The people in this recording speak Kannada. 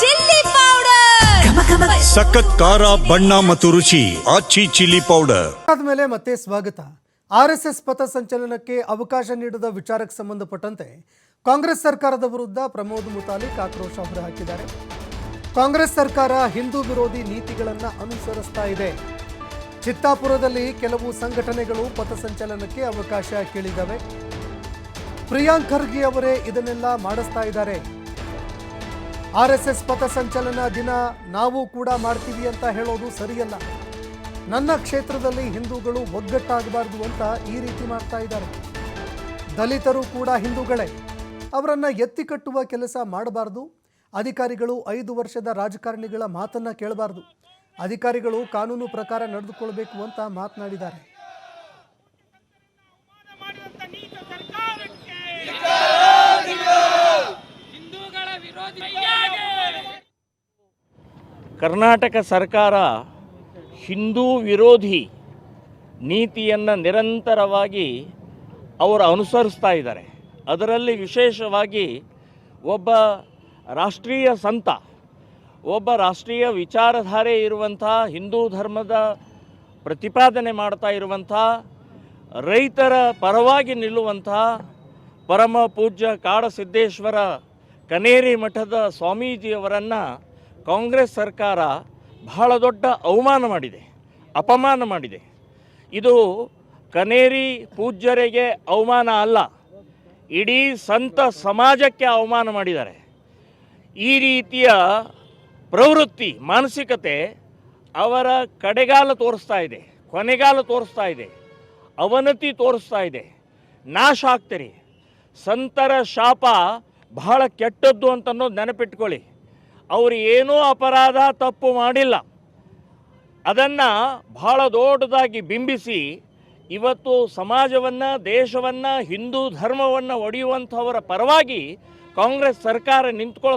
Chilli powder. ಸಖತ್ ಖಾರ ಬಣ್ಣ ಮತ್ತು ರುಚಿ ಆಚಿ ಚಿಲ್ಲಿ ಪೌಡರ್. ಆದ್ಮೇಲೆ ಮತ್ತೆ ಸ್ವಾಗತ. ಆರ್ ಎಸ್ ಎಸ್ ಪಥ ಸಂಚಲನಕ್ಕೆ ಅವಕಾಶ ನೀಡದ ವಿಚಾರಕ್ಕೆ ಸಂಬಂಧಪಟ್ಟಂತೆ ಕಾಂಗ್ರೆಸ್ ಸರ್ಕಾರದ ವಿರುದ್ಧ ಪ್ರಮೋದ್ ಮುತಾಲಿಕ್ ಆಕ್ರೋಶ ಹೊರಹಾಕಿದ್ದಾರೆ. ಕಾಂಗ್ರೆಸ್ ಸರ್ಕಾರ ಹಿಂದೂ ವಿರೋಧಿ ನೀತಿಗಳನ್ನು ಅನುಸರಿಸ್ತಾ ಇದೆ. ಚಿತ್ತಾಪುರದಲ್ಲಿ ಕೆಲವು ಸಂಘಟನೆಗಳು ಪಥಸಂಚಲನಕ್ಕೆ ಅವಕಾಶ ಕೇಳಿದವೆ. ಪ್ರಿಯಾಂಕ್ ಖರ್ಗೆ ಅವರೇ ಇದನ್ನೆಲ್ಲ ಮಾಡಿಸ್ತಾ ಇದ್ದಾರೆ. ಆರ್ ಎಸ್ ಎಸ್ ಪಥಸಂಚಲನ ದಿನ ನಾವು ಕೂಡ ಮಾಡ್ತೀವಿ ಅಂತ ಹೇಳೋದು ಸರಿಯಲ್ಲ. ನನ್ನ ಕ್ಷೇತ್ರದಲ್ಲಿ ಹಿಂದೂಗಳು ಒಗ್ಗಟ್ಟಾಗಬಾರ್ದು ಅಂತ ಈ ರೀತಿ ಮಾಡ್ತಾ ಇದ್ದಾರೆ. ದಲಿತರು ಕೂಡ ಹಿಂದೂಗಳೇ, ಅವರನ್ನು ಎತ್ತಿ ಕಟ್ಟುವ ಕೆಲಸ ಮಾಡಬಾರ್ದು. ಅಧಿಕಾರಿಗಳು ಐದು ವರ್ಷದ ರಾಜಕಾರಣಿಗಳ ಮಾತನ್ನು ಕೇಳಬಾರ್ದು. ಅಧಿಕಾರಿಗಳು ಕಾನೂನು ಪ್ರಕಾರ ನಡೆದುಕೊಳ್ಬೇಕು ಅಂತ ಮಾತನಾಡಿದ್ದಾರೆ ಮಾಡುವಂತ ನೀಚ ಸರ್ಕಾರಕ್ಕೆ ಹಿಂದೂಗಳ ವಿರೋಧಿ ಕರ್ನಾಟಕ ಸರ್ಕಾರ ಹಿಂದೂ ವಿರೋಧಿ ನೀತಿಯನ್ನು ನಿರಂತರವಾಗಿ ಅವರು ಅನುಸರಿಸ್ತಾ ಇದ್ದಾರೆ. ಅದರಲ್ಲಿ ವಿಶೇಷವಾಗಿ ಒಬ್ಬ ರಾಷ್ಟ್ರೀಯ ಸಂತ, ಒಬ್ಬ ರಾಷ್ಟ್ರೀಯ ವಿಚಾರಧಾರೆ ಇರುವಂಥ, ಹಿಂದೂ ಧರ್ಮದ ಪ್ರತಿಪಾದನೆ ಮಾಡ್ತಾ ಇರುವಂಥ, ರೈತರ ಪರವಾಗಿ ನಿಲ್ಲುವಂಥ ಪರಮ ಪೂಜ್ಯ ಕಾಡಸಿದ್ದೇಶ್ವರ ಕನೇರಿ ಮಠದ ಸ್ವಾಮೀಜಿಯವರನ್ನು ಕಾಂಗ್ರೆಸ್ ಸರ್ಕಾರ ಬಹಳ ದೊಡ್ಡ ಅವಮಾನ ಮಾಡಿದೆ, ಅಪಮಾನ ಮಾಡಿದೆ. ಇದು ಕನೇರಿ ಪೂಜ್ಯರಿಗೆ ಅವಮಾನ ಅಲ್ಲ, ಇಡೀ ಸಂತ ಸಮಾಜಕ್ಕೆ ಅವಮಾನ ಮಾಡಿದ್ದಾರೆ. ಈ ರೀತಿಯ ಪ್ರವೃತ್ತಿ, ಮಾನಸಿಕತೆ ಅವರ ಕಡೆಗಾಲ ತೋರಿಸ್ತಾ ಇದೆ, ಕೊನೆಗಾಲ ತೋರಿಸ್ತಾ ಇದೆ, ಅವನತಿ ತೋರಿಸ್ತಾ ಇದೆ. ನಾಶ ಆಗ್ತೀರಿ. ಸಂತರ ಶಾಪ ಬಹಳ ಕೆಟ್ಟದ್ದು ಅಂತ ಅನ್ನೋದು ನೆನಪಿಟ್ಕೊಳ್ಳಿ. ಅವರು ಏನೂ ಅಪರಾಧ, ತಪ್ಪು ಮಾಡಿಲ್ಲ. ಅದನ್ನು ಬಹಳ ದೊಡ್ಡದಾಗಿ ಬಿಂಬಿಸಿ, ಇವತ್ತು ಸಮಾಜವನ್ನು, ದೇಶವನ್ನು, ಹಿಂದೂ ಧರ್ಮವನ್ನು ಒಡೆಯುವಂಥವರ ಪರವಾಗಿ ಕಾಂಗ್ರೆಸ್ ಸರ್ಕಾರ ನಿಂತ್ಕೊಳ್ತಾ